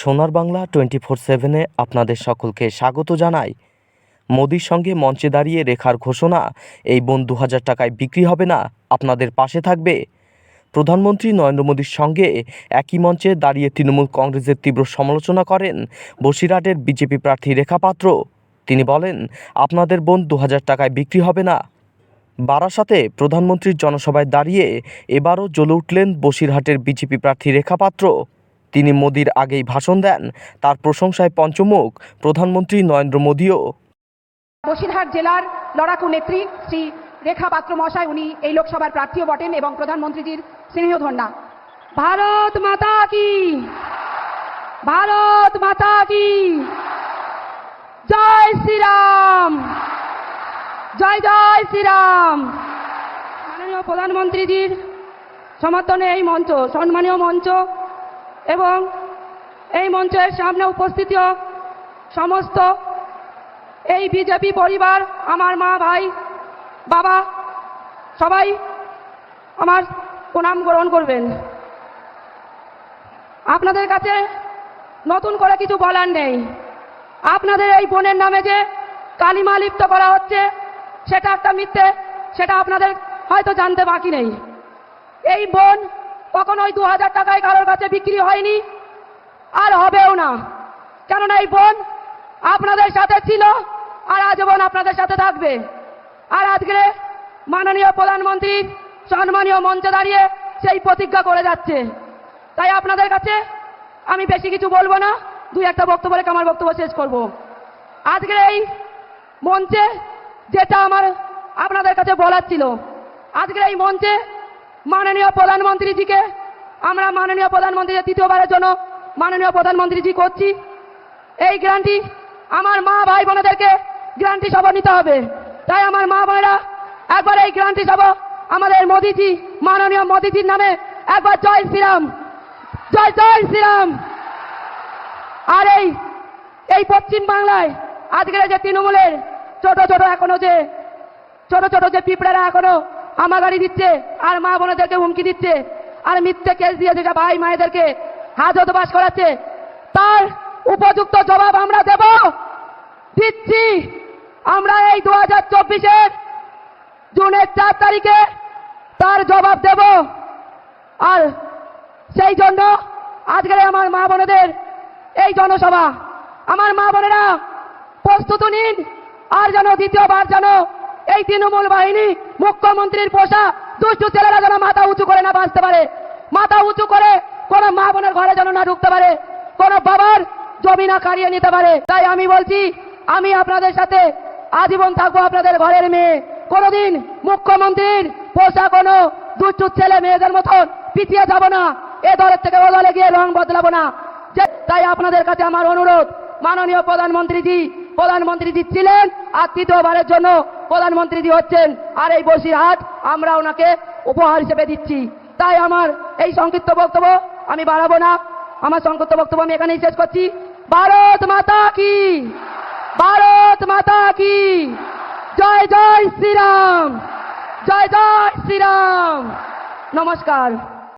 সোনার Bangla twenty four সেভেনে আপনাদের সকলকে স্বাগত জানাই। মোদির সঙ্গে মঞ্চে দাঁড়িয়ে রেখার ঘোষণা, এই বোন দু হাজার টাকায় বিক্রি হবে না, আপনাদের পাশে থাকবে। প্রধানমন্ত্রী নরেন্দ্র মোদীর সঙ্গে একই মঞ্চে দাঁড়িয়ে তৃণমূল কংগ্রেসের তীব্র সমালোচনা করেন বসিরহাটের বিজেপি প্রার্থী রেখা পাত্র। তিনি বলেন, আপনাদের বোন দু হাজার টাকায় বিক্রি হবে না। বারাসাতে প্রধানমন্ত্রীর জনসভায় দাঁড়িয়ে এবারও জ্বলে উঠলেন বসিরহাটের বিজেপি প্রার্থী রেখা পাত্র। তিনি মোদির আগেই ভাষণ দেন। তার প্রশংসায় পঞ্চমুখ, প্রধানমন্ত্রী নরেন্দ্র মোদীও। বসিরহাট জেলার লড়াকু নেত্রী শ্রী রেখা পাত্র মহাশয় উনি এই লোকসভার প্রার্থীও বটেন এবং প্রধানমন্ত্রীজির স্নেহধন্যা। ভারত মাতা কি? ভারত মাতা কি? জয় শ্রীরাম! জয় জয় শ্রীরাম! মাননীয় প্রধানমন্ত্রীজির সমর্থনে এই মঞ্চ, সম্মানীয় মঞ্চ এবং এই মঞ্চের সামনে উপস্থিত সমস্ত এই বিজেপি পরিবার, আমার মা, ভাই, বাবা, সবাই আমার প্রণাম গ্রহণ করবেন। আপনাদের কাছে নতুন করে কিছু বলার নেই। আপনাদের এই বোনের নামে যে কালিমা লিপ্ত করা হচ্ছে, সেটা একটা মিথ্যে, সেটা আপনাদের হয়তো জানতে বাকি নেই। এই বোন কখনোই দু হাজার টাকায় কারোর কাছে বিক্রি হয়নি। আর হবেও না। কেননা এই বোন আপনাদের সাথে ছিল, আর আজীবন আপনাদের সাথে থাকবে। আর আজকে মাননীয় প্রধানমন্ত্রী সম্মানীয় মঞ্চে দাঁড়িয়ে সেই প্রতিজ্ঞা করে যাচ্ছে। তাই আপনাদের কাছে আমি বেশি কিছু বলব না। দুই একটা বক্তব্য রেখে আমার বক্তব্য শেষ করব। আজকের এই মঞ্চে যেটা আমার আপনাদের কাছে বলার ছিল, আজকের এই মঞ্চে মাননীয় প্রধানমন্ত্রীজিকে, আমরা মাননীয় প্রধানমন্ত্রীর তৃতীয়বারের জন্য মাননীয় প্রধানমন্ত্রীজি করছি। এই গ্রান্টি আমার মা ভাই বোনেদেরকে গ্রান্টি সভা নিতে হবে। তাই আমার মা বোনেরা, একবার এই গ্রান্টি সভা আমাদের মোদিজি, মাননীয় মোদিজির নামে একবার জয় শ্রীরাম, জয় জয় শ্রীরাম। আর এই এই পশ্চিম বাংলায় আজকের যে তৃণমূলের ছোট ছোট এখনও যে, ছোট ছোট যে পিঁপড়ারা এখনও আমাগাড়ি দিচ্ছে, আর মা বোনেদেরকে হুমকি দিচ্ছে, আর মিথ্যে কেস দিয়ে যেটা ভাই মায়েদেরকে হাজত বাস করাচ্ছে। তার উপযুক্ত জবাব আমরা দেব, দিচ্ছি। আমরা এই দু হাজার চব্বিশের জুনের চার তারিখে তার জবাব দেব। আর সেই জন্য আজকের আমার মা বোনেদের এই জনসভা। আমার মা বোনেরা, প্রস্তুত নিন, আর যেন দ্বিতীয়বার যেন এই তৃণমূল বাহিনী মুখ্যমন্ত্রীর পোষা দুষ্টু ছেলেরা যেন মাথা উঁচু করে না বাঁচতে পারে, মাথা উঁচু করে কোন মা বোনের ঘরে যেন না ঢুকতে পারে, কোন বাবার জমি না কারিয়ে নিতে পারে। তাই আমি বলছি, আমি আপনাদের সাথে আজীবন থাকব আপনাদের ঘরের মেয়ে। কোনোদিন মুখ্যমন্ত্রীর পোষা কোনো দুষ্টু ছেলে মেয়েদের মতন পিছিয়ে যাব না, এ দলের থেকে ও দলে গিয়ে রং বদলাবো না। তাই আপনাদের কাছে আমার অনুরোধ, মাননীয় প্রধানমন্ত্রীজি প্রধানমন্ত্রীজি ছিলেন আর তৃতীয়বারের জন্য প্রধানমন্ত্রীজি হচ্ছেন, আর এই বসিরহাট আমরা ওনাকে উপহার হিসেবে দিচ্ছি। তাই আমার এই সংক্ষিপ্ত বক্তব্য আমি বাড়াবো না। আমার সংক্ষিপ্ত বক্তব্য আমি এখানেই শেষ করছি। ভারত মাতা কি? ভারত মাতা কি? জয় জয় শ্রীরাম। জয় জয় শ্রীরাম। নমস্কার।